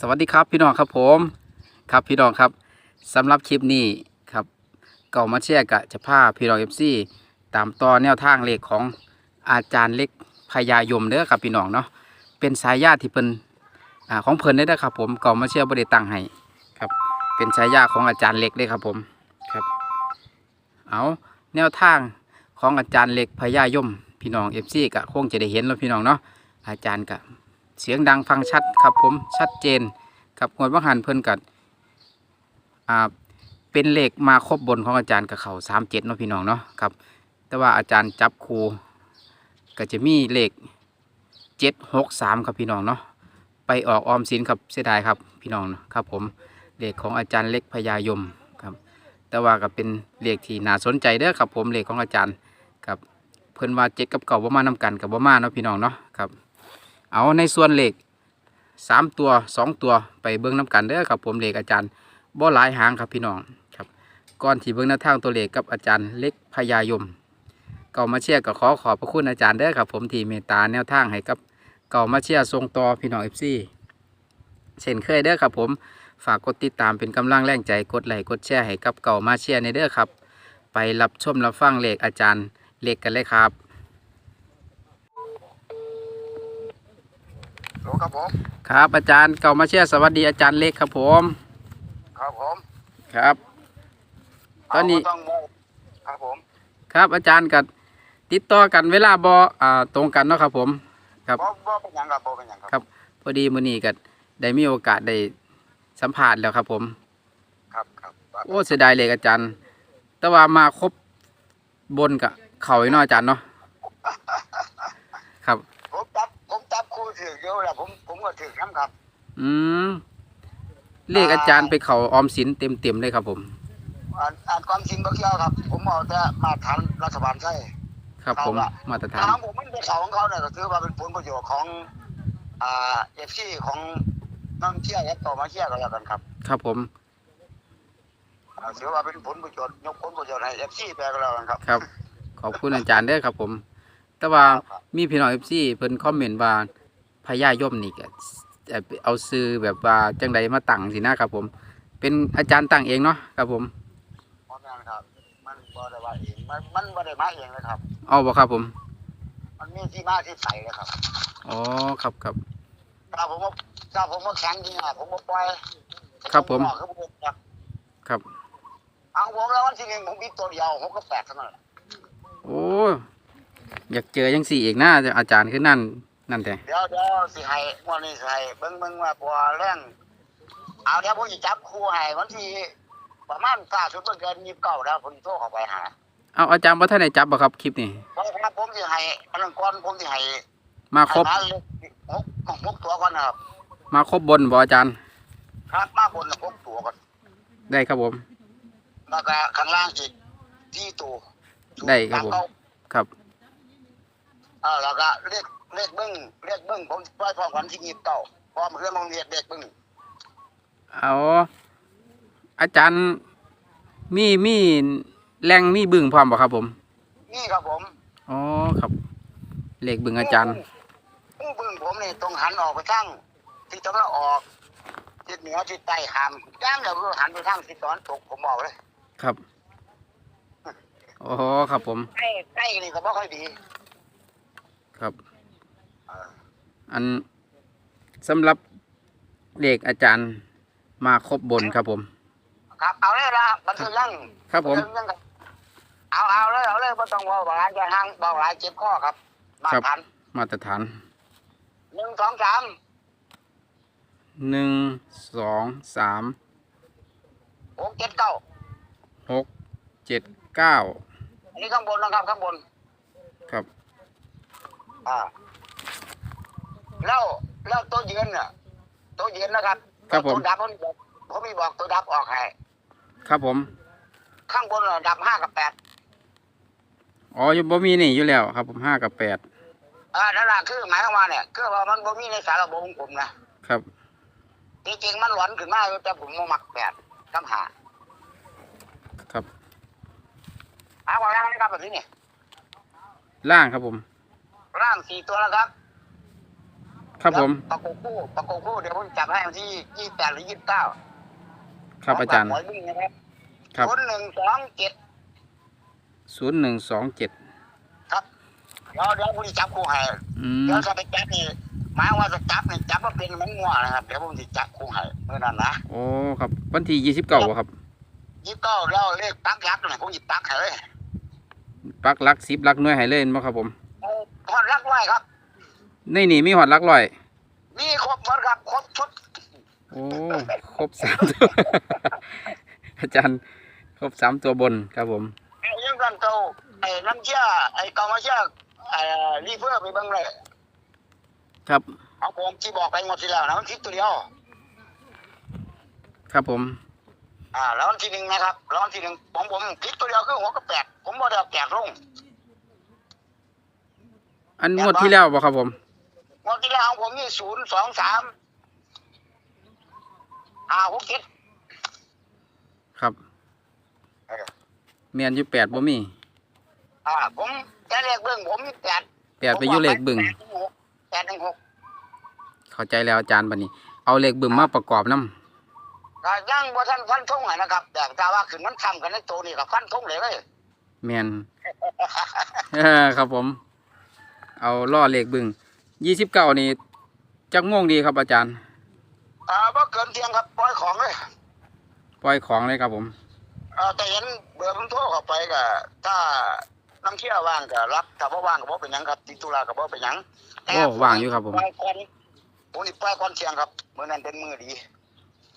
สวัสดีครับพี่น้องครับผมครับพี่น้องครับสำหรับคลิปนี้ครับเก่ามาเชียร์กะจะพาพี่น้องเอฟซีตามต่อแนวทางเลขของอาจารย์เล็กพญายมเด้อครับพี่น้องเนาะเป็นสายญาติที่เพิ่นอ่าของเพิ่นได้อครับผมเก่ามาเชียร์บริตังให้ครับเป็นสายญาติของอาจารย์เล็กเลยครับผมครับเอาแนวทางของอาจารย์เล็กพญายมพี่น้องเอฟซีกะคงจะได้เห็นแล้วพี่น้องเนาะอาจารย์กะ เสียงดังฟังชัดครับผมชัดเจนครับงวดว่างหันเพิ่นกัดอ่าเป็นเลขมาครบบนของอาจารย์กับเขาสามเจ็ดเนาะพี่น้องเนาะครับ แต่ว่าอาจารย์จับครูก็จะมีเลขเจ็ดหกสามครับพี่น้องเนาะไปออกออมสินครับเสียดายครับพี่น้องครับผมเลขของอาจารย์เล็กพญายมครับ แต่ว่าก็เป็นเลขที่น่าสนใจเด้อครับผมเลขของอาจารย์ครับเพิ่นว่าเจ็ดกับเก่าบ่มานำกันกับบ่ามาเนาะพี่น้องเนาะครับ เอาในส่วนเหลขสามตัวสองตัวไปเบิ้งน้ำกันเด้อครับผมเหลขอาจารย์บ่หลายหางครับพี่น้องครับก่อนที่เบิ้งหน้าทางตัวเหลขกับอาจารย์เล็กพยายมเก่ามาเชียร์ก็ขอขอบพระคุณอาจารย์เด้อครับผมที่เมตตาแนวทางให้กับเก่ามาเชียร์ทรงต่อพี่น้องเอฟซีเช่นเคยเด้อครับผมฝากกดติดตามเป็นกำลังแรงใจกดไลค์กดแชร์ให้กับเก่ามาเชียร์ในเด้อครับ ไปรับชมรับฟังเหลขอาจารย์เหลขกันเลยครับ โห ลครับผม ครับอาจารย์เก่ามาเชียร์สวัสดีอาจารย์เล็กครับผม ครับผม ครับ ตอนนี้เาบ่ต้องมาครับผม ครับอาจารย์กับติดต่อกันเวลาบออ่าตรงกันเนาะครับผม ครับบ่บ่เป็นหยังครับบ่เป็นหยังครับครับ พอดีมื้อนี้ก็ได้มีโอกาสได้สัมภาษณ์แล้วครับผม ครับครับโอ้เสียดายเลยอาจารย์ แต่ว่ามาครบบนกับเขาอีกเนาะอาจารย์เนาะครับ ผมจับผมจับคู่ ถือเยอะแล้วผมผมก็ถือน้ำครับอืมเลขอาจารย์ไปเขาออมสินเต็มเต็มๆเลยครับผม อ่านอ่านความจริงบ่เกี่ยวครับ ผมเอาแต่มาทานรัฐบาลใช่ครับผมเขาอะมาตรฐานถามผมมันเป็นเขาของเขาเนี่ยก็ถือว่าเป็นผลประโยชน์ของ อ่าเอฟซีของนักท่องเที่ยวและต่อมาเที่ยวก็แล้วกันครับครับผมอ่าถือว่าเป็นผลประโยชน์ยกผลประโยชน์ให้เอฟซีไปก็แล้วกันครับ ครับ ขอบคุณอาจารย์เด้อครับผม แต่ว่าครับมีพี่น้องเอฟซีเพิ่นคอมเมนต์ว่า พญายมนี่ก็เอ่อเอาซื้อแบบว่าจังใดมาตั้งสินะครับผม เป็นอาจารย์ตั้งเองเนาะครับผมเพราะงั้นครับมันบ่ได้ว่าเองมันมันบ่ได้มาเองเลยครับเอาบ่ครับผม มันมีที่มาที่ไปเลยครับอ๋อครับครับถ้าผมว่าถ้าผมว่าแข็งจริงอะผมว่าปล่อยครับผมอกครับผมครับครับเอาผมแล้ววันที่หนึ่งผมบิดตัวเดียวผมก็แปดเท่านั้นแหละโอ้อยากเจอยังสี่อีกนะอาจารย์คือนั่น นั่นแต่เดี๋ยวเดี๋ยวสิให้วันนี้สิให้เบิ่งเบิ่งว่าพอแรงเอาเดี๋ยวผมจะจับคู่ให้วันที่ประมาณกล้าสุดเมื่อเกินยี่สิบเก้าแล้วผมสิโทรเข้าไปหาเอาอาจารย์บ่ท่านได้จับบ่ครับคลิปนี้เพราะครับผมสิให้อันนั้นก่อนผมสิให้มาครบให้มาหกหกตัวก่อนนะครับ มาครบบนบ่อาจารย์ครับมาบนหกตัวก่อนได้ครับผมแล้วก็ข้างล่างอีกที่ตัวได้ครับผมตาเก่าครับเออแล้วก็เรียก เรียกเบิ้งเรียกเบิ้งผมปล่อยพร้อมกันที่ยีบเก่าพร้อมเรื่องมองเรียกเด็กเบิ้งเอาอาจารย์มีมีแรงมีบึ้งพร้อมบ่ครับผม นี่ครับผมอ๋อครับเลขบึงอาจารย์ผู้เบิ้งผมนี่ตรงหันออกไปทางที่ตะวันออกทิศเหนือทิศใต้หามย่างเดี๋ยวก็หันไปทางทิศตะวันตกผมบอกเลยครับโอ้ครับผมใกล้ใกล้นี่ก็ไม่ค่อยดี ครับเอออันสำหรับเลขอาจารย์มาครบบนครับผม ครับเอาเลยละบันทึกยังครับผมบันทึกยังครับเอาเอาเลยเอาเลยไม่ต้องบอกหลายจะห่างบอกหลายเจ็บข้อครับมาครับ ทันมาตรฐานหนึ่งสองสามหนึ่งสองสามหกเจ็ดเก้าหกเจ็ดเก้าอันนี้ข้างบนนะครับข้างบน ครับ อ่า แล้วแล้วตัวยืนเนี่ยตัวยืนนะครับครับผม ตัวดับผมบอกผมมีบอกตัวดับออกให้ครับผมข้างบนน่ะดับห้ากับแปดอ๋ออยู่บ่มีนี่อยู่แล้วครับ ผมห้ากับแปดอ่านั่นแหละคือหมายความว่าเนี่ยคือว่ามันบ่มีในสารระบบของผมนะครับจริงๆมันหลอนขึ้นมาแต่ผมบ่มักแปดกำหาครับเอาว่าร่างนะครับแบบนี้นี่ล่างครับผม ร่างสี่ตัวแล้วครับ ครับผมประกบคู่ประกบคู่เดี๋ยวผมจับให้วันที่ยี่แปดหรือยี่สิบเก้าครับอาจารย์หวยวิ่งนะครับครับศูนย์หนึ่งสองเจ็ดศูนย์หนึ่งสองเจ็ดครับเดี๋ยวเดี๋ยวผมจะจับคู่ให้อืมเดี๋ยวจะไปจับนี่หมายว่าจะจับนี่จับว่าเป็นมันงัวนะครับเดี๋ยวผมจะจับคู่ให้เมื่อนั้นนะโอ้ครับวันที่ยี่สิบเก้าครับยี่สิบเก้าแล้วเลขปักยักษ์นี่ผมหยิบปักให้เลยปักหลักสิบหลักหน่วยให้เล่นบ่ครับผมเอาทอดรักไว้ครับ ในนี่มีหอดหลักร้อย มีครบหมดครับครบชุด โอ้ครบสามตัว อาจารย์ ครบสามตัวบนครับผมไอ้ยังกันเก่าไอ้น้ำเชื่อไอ้เกามาเชื่อไอ้รีเฟอร์ไปเบิ่งเลยครับเอาผมที่บอกไปหมดที่แล้วนะมันคิดตัวเดียว ครับผม อ่าแล้ววันที่หนึ่งนะครับแล้ววันที่หนึ่งผมผมคิดตัวเดียวคือหัวกับแปดผมบ่ได้เอาแปดลงอันงวดที่แล้วบ่ครับผม งวดที่แล้วของผมนี่ศูนย์สองสามอ่าหกเจ็ดครับเมียนอยู่แปดบ่มีอ่าผมแต่เลขเบิ้งผมมีแปดแปดไปอยู่เลขบึงแปดหนึ่งหกเข้าใจแล้วอาจารย์บัดนี้ เอาเลขบึงมาประกอบนํก็ยังบ่ทันฟันธงให้นะครับแต่ถ้าว่าขึ้นมันซ้ำกันในตัวนี่ก็ฟันธงเลยเลยเมียนเออครับผม เอาล่อเลขบึง ยี่สิบเก้านี่จักโมงดีครับอาจารย์ อ่าบ่เกินเที่ยงครับปล่อยของเลยปล่อยของเลยครับผมอ่าแต่เห็นเบอร์ผมโทรเข้าไปก็ถ้าน้ำเชื่อว่างก็รับถ้าบ่ว่างก็บ่เป็นหยังครับติดธุระก็บ่เป็นหยังแต่โอ้ว่างอยู่ครับผม ปล่อยก่อนผมนี่ปล่อยก่อนเที่ยงครับมื้อนั้นเป็นมื้อดี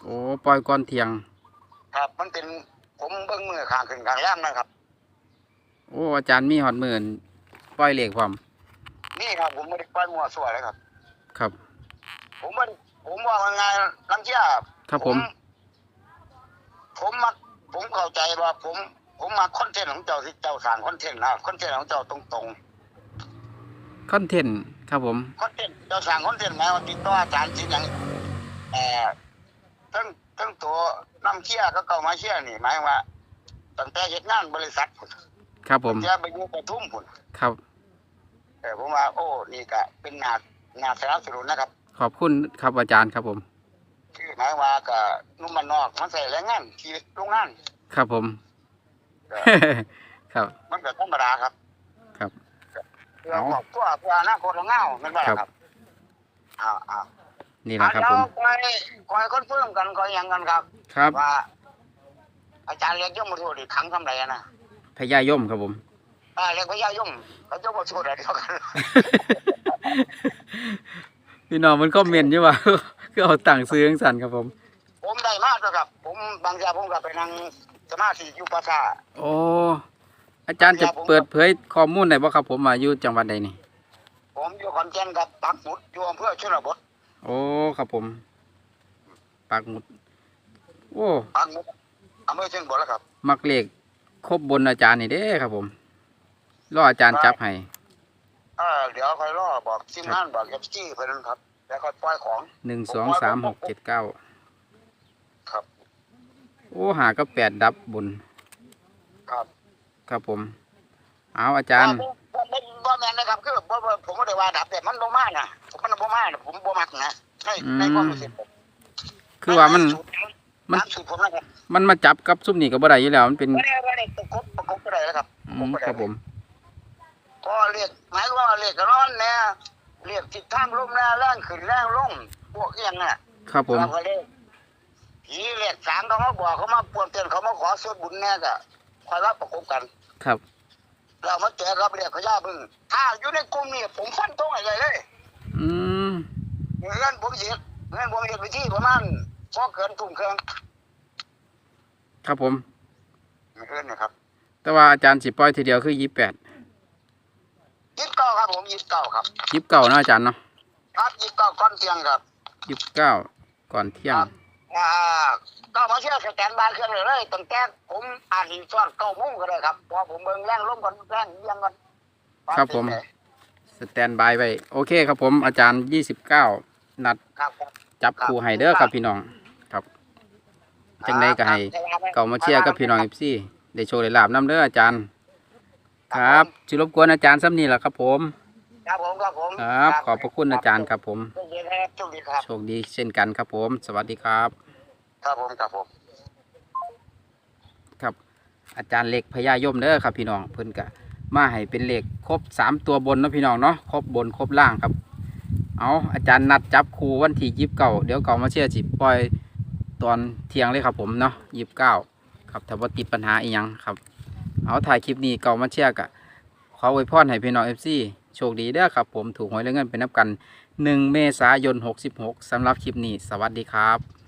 โอ้ปล่อยก่อนเที่ยง ครับ มันเป็นผมเบิ่งมื้อข้างขึ้นข้างแรมนะครับ โอ้อาจารย์มีหอดหมื่นปล่อยเลขความ นี่ครับผมไม่ได้ปล่อยมั่วซั่วเลยครับ ครับ ผมมันผมว่าว่าไงน้ำเชื่อครับผม ผมมักผมเข้าใจว่า ผม ผมมาคอนเทนต์ของเจ้าที่เจ้าสั่งคอนเทนต์นะคอนเทนต์ของเจ้าตรงคอนเทนต์ครับผมๆคอนเทนต์เจ้าสั่งคอนเทนต์หมายว่าติดต่ออาจารย์สิ่งอย่างเอ่อทั้งทั้งตัวน้ำเชี่ยก็เก่ามาเชี่ยนี่หมายว่าตั้งแต่เหตุงานบริษัทพุ่นครับผมเชี่ยไปอยู่ปทุมพุ่นครับ แต่ผมว่าโอ้นี่ก็เป็นนานาสนับสนุนนะครับ ขอบคุณครับอาจารย์ครับผม คือหมายว่าก็นุ่มมันนอกมันใส่แรงงานชีวิตโรงงานครับผมก็ครับ มันก็ธรรมดาครับครับเพื่อครอบครัวเพื่ออนาคตของเงาแมันว่าครับครับ อ้าวอ้าวนี่แหละครับผมเดี๋ยวคอยคอยคอนเฟิร์มกันคอยหยังกันครับ ครับว่า อาจารย์เรียกย่อมมาโทษอีกครั้งทำไรอะนะพญายมครับผม อ่าเรียกพญายมเขาย่อมมาโทษอะไรเดียวกันพี่น้องมันคอมเมนต์อยู่ว่าก็เอาต่างค์ซื้อจังสันครับผม ผมได้มากแล้วครับ ผมบางทีผมก็ไปนั่งสมาธิอยู่ภาษาทโอ้อาจารย์จะเปิดเผยข้อมูลได้บ่ครับ ผมมาอยู่จังหวัดใดนี่ ผมอยู่ขอนแก่นครับปักหมุดอยู่อำเภอชนบทโอ้ครับผมปักหมุด โอ้ปักหมุดอำเภอชนบทแล้วครับ มักเลขครบบนอาจารย์นี่เด้ครับผม รออาจารย์จับให้เออเดี๋ยวคอยรอบอกทีมงานบอกเอฟซีเพื่อนครับ แล้วค่อยปล่อยของหนึ่งสองสามหกเจ็ดเก้าครับโอ้หาก็แปดดับบน ครับ ครับผม เอาอาจารย์บ่บ่บ่บ่แม่นนะครับคือบ่บ่ผมบ่ได้ว่าดับแต่มันบ่มาน่ะมันบ่มาน่ะผมบ่มักนะในในความรู้สึกผมคือว่ามันมันตามสูตรผมนะครับมันมาจับกับซุ่มนี่ก็บ่ได้อยู่แล้วมันเป็นไม่ได้ไม่ได้ประกบประกบก็ได้แล้วครับอืมครับผม ก็เรียกหมายความว่าเรียกร้อนแน่เรียกทิศทางลมแน่แรงขึ้นแรงลงพวกเอียงน่ะครับผมเราก็เลยผีเรียกสางเขามาบอกเขามาปวนเตือนเขามาขอส่วนบุญแน่ก็คอยรับประกบกัน ครับ เรามาเจอรับเรียกพญาบึงถ้าอยู่ในกลุ่มนี้ผมฟันตรงให้เลยเลย อืมเงินผมเสียเงินผมเสียไปที่ประมาณพอเกินทุ่มเครื่องครับผมเงินนะครับ แต่ว่าอาจารย์สิปล่อยทีเดียวคือยี่แปด ยี่สิบเก้าครับผมยี่สิบเก้าครับยี่เก้าเนาะอาจารย์เนาะครับยี่สิบเก้าก้อนเตียงครับยี่เก้าก่อนเที่ยงครับอ่าก็มาเชื่อสแกนบาร์เครื่องเลยเลยตั้งแต่ผมอ่านอีกช่วงเก้าโมงก็ได้ครับเพอผมเบิ่งแรงลมก่อนแรงเอียังก่อนครับผมสแตนบายไว้โอเคครับผมอาจารย์ยี่สิบเก้านัดครับครับจับครูไฮเดอร์ครับพี่น้องครับจังไดก็ให้เก่ามาเชียร์กับพี่น้องเอฟซีได้โชว์ได้ลาบน้ำเด้ออาจารย์ ครับสิรบกวนอาจารย์ซ้ำนี่แหละครับผม ครับผมครับผมครับขอบพระคุณอาจารย์ครับผมโชคดีครับโชคดีครับโชคดีเช่นกันครับผม สวัสดีครับ ครับผมครับผมครับ อาจารย์เหล็กพญายมเด้อครับพี่น้องเพิ่นกะมาให้เป็นเหล็กครบสามตัวบนเนาะพี่น้องเนาะครบบนครบล่างครับเอาอาจารย์นัดจับครูวันที่ยิบเก้าเดี๋ยวเก่ามาเชื่อจิปล่อยตอนเที่ยงเลยครับผมเนาะยิบเก้าครับถ้าว่าติดปัญหาอีหยังครับ เอาถ่ายคลิปนี้เก่ามาเชื่อกะขออวยพรให้พี่น้องเอฟซี โชคดีเด้อครับผมถูกหวยและเงินเป็นนับกัน 1 เมษายน 66สำหรับคลิปนี้ สวัสดีครับ